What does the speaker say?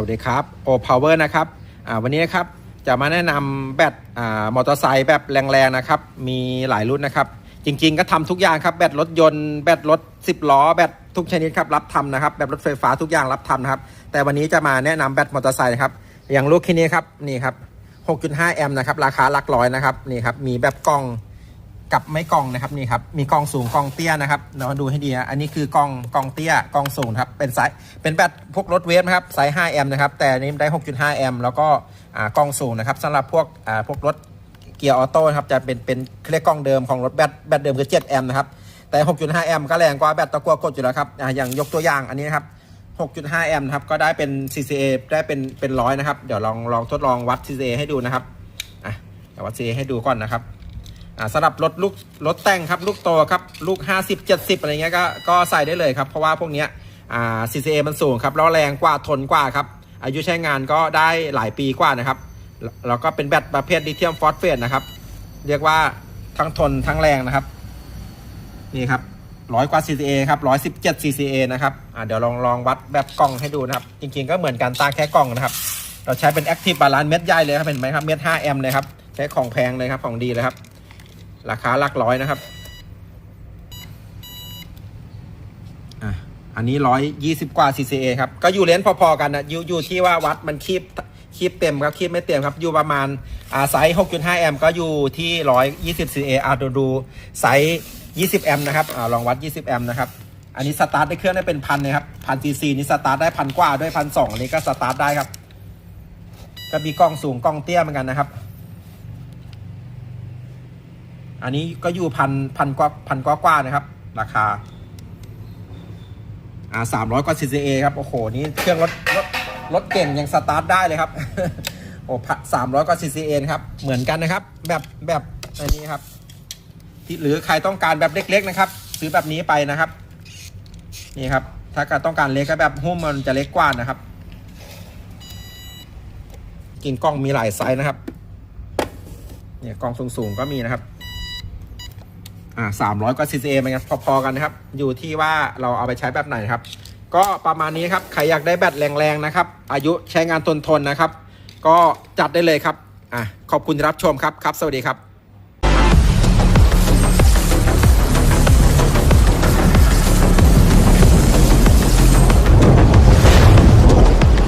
วัสดีครับโอพาวเวอร์นะครับวันนี้นะครับจะมาแนะนำแบตมอเตอร์ไซค์แบบแรงๆนะครับมีหลายรุ่นนะครับ จริงๆก็ทำทุกอย่างครับแบตรถยนต์แบตรถ 10 ล้อแบตทุกชนิดครับรับทำนะครับแบบรถไฟฟ้าทุกอย่างรับทำนะครับ แต่วันนี้จะมาแนะนำแบตมอเตอร์ไซค์นะครับอย่างลูกคันนี้ครับนี่ครับ 6.5 แอมป์นะครับราคาหลักร้อยนะครับนี่ครับมีแบบกล้อง กับไม่กองนะครับนี่ครับมีกองสูงกองเตี้ยนะครับเราดูให้ดีนะอันนี้คือกองกองเตี้ยกองสูงครับเป็นสายเป็นแบตพวกรถเวฟนะครับสาย 5 แอมป์นะครับแต่อันนี้ได้ 6.5 แอมป์แล้วก็อ่ากองสูงนะครับสำหรับพวกอ่าพวกรถเกียร์ออโต้ครับจะเป็นเป็นเรียกกองเดิมของรถแบตแบตเดิมคือ 7 แอมป์นะครับแต่ 6.5 แอมป์ก็แรงกว่าแบตตะกัวกดอยู่แล้วครับอ่าอย่างยกตัวอย่างอันนี้นะครับ6.5 แอมป์นะครับก็ได้เป็น CCA ได้เป็นเป็นร้อยนะครับเดี๋ยวลองลองทดลองวัด CCA ให้ดูนะครับอะเดี๋ยววัด CCA ให้ดูก่อนนะครับ สำหรับรถลูกรถแต่งครับลูกโตครับลูก 50 70 อะไรเงี้ยก็ก็ใส่ได้เลยครับ เพราะว่าพวกเนี้ยอ่า CCA มันสูงครับแล้วแรงกว่าทนกว่าครับ อายุใช้งานก็ได้หลายปีกว่านะครับ แล้วก็เป็นแบตประเภทลิเธียมฟอสเฟตนะครับ เรียกว่าทั้งทนทั้งแรงนะครับ นี่ครับร้อยกว่า CCA ครับ117 CCA นะครับอ่าเดี๋ยวลองลองวัดแบบกล้องให้ดูนะครับ จริงๆก็เหมือนกันต่างแค่กล้องนะครับ เราใช้เป็น Active Balance เม็ดใหญ่เลยครับเห็นไหมครับเม็ด5แอมป์เลยครับใช้ของแพงเลยครับของดีเลยครับ ราคาหลักร้อยนะครับอะอันนี้ร้อยยี่สิบกว่า CCA ครับ ก็อยู่เลนส์พอๆกันนะอยู่อยู่ที่ว่าวัดมันคีบคีบเต็มครับคีบไม่เต็มครับ อยู่ประมาณอ่าไซส์6.5แอมป์ก็อยู่ที่ร้อยยี่สิบ CCA อ่าดูดูไซส์20แอมป์นะครับอ่าลองวัด20แอมป์นะครับอันนี้สตาร์ทได้เครื่องได้เป็นพันเลยครับพันซีซีนี่สตาร์ทได้พันกว่าด้วยพันสองอันนี้ก็สตาร์ทได้ครับ ก็มีกล้องสูงกล้องเตี้ยเหมือนกันนะครับ อันนี้ก็อยู่พันพันกว่าพันกว่ากว่านะครับ ราคาอ่าสามร้อยกว่า CCA ครับ โอ้โห นี่เครื่องรถรถรถเก่งยังสตาร์ทได้เลยครับ โอ้สามร้อยกว่า CCA นะครับ เหมือนกันนะครับ แบบแบบอันนี้ครับ ที่หรือใครต้องการแบบเล็ก ๆ นะครับ ซื้อแบบนี้ไปนะครับ นี่ครับ ถ้าการต้องการเล็กก็แบบหุ้มมันจะเล็กกว่านะครับ กินกล้องมีหลายไซส์นะครับ เนี่ยกล้องสูงๆก็มีนะครับ อ่าสามร้อยกว่า CCA เหมือนกันพอๆกันนะครับ อยู่ที่ว่าเราเอาไปใช้แบบไหนครับ ก็ประมาณนี้ครับ ใครอยากได้แบตแรงๆนะครับ อายุใช้งานทนๆนะครับ ก็จัดได้เลยครับอะขอบคุณที่รับชมครับ ครับ สวัสดีครับ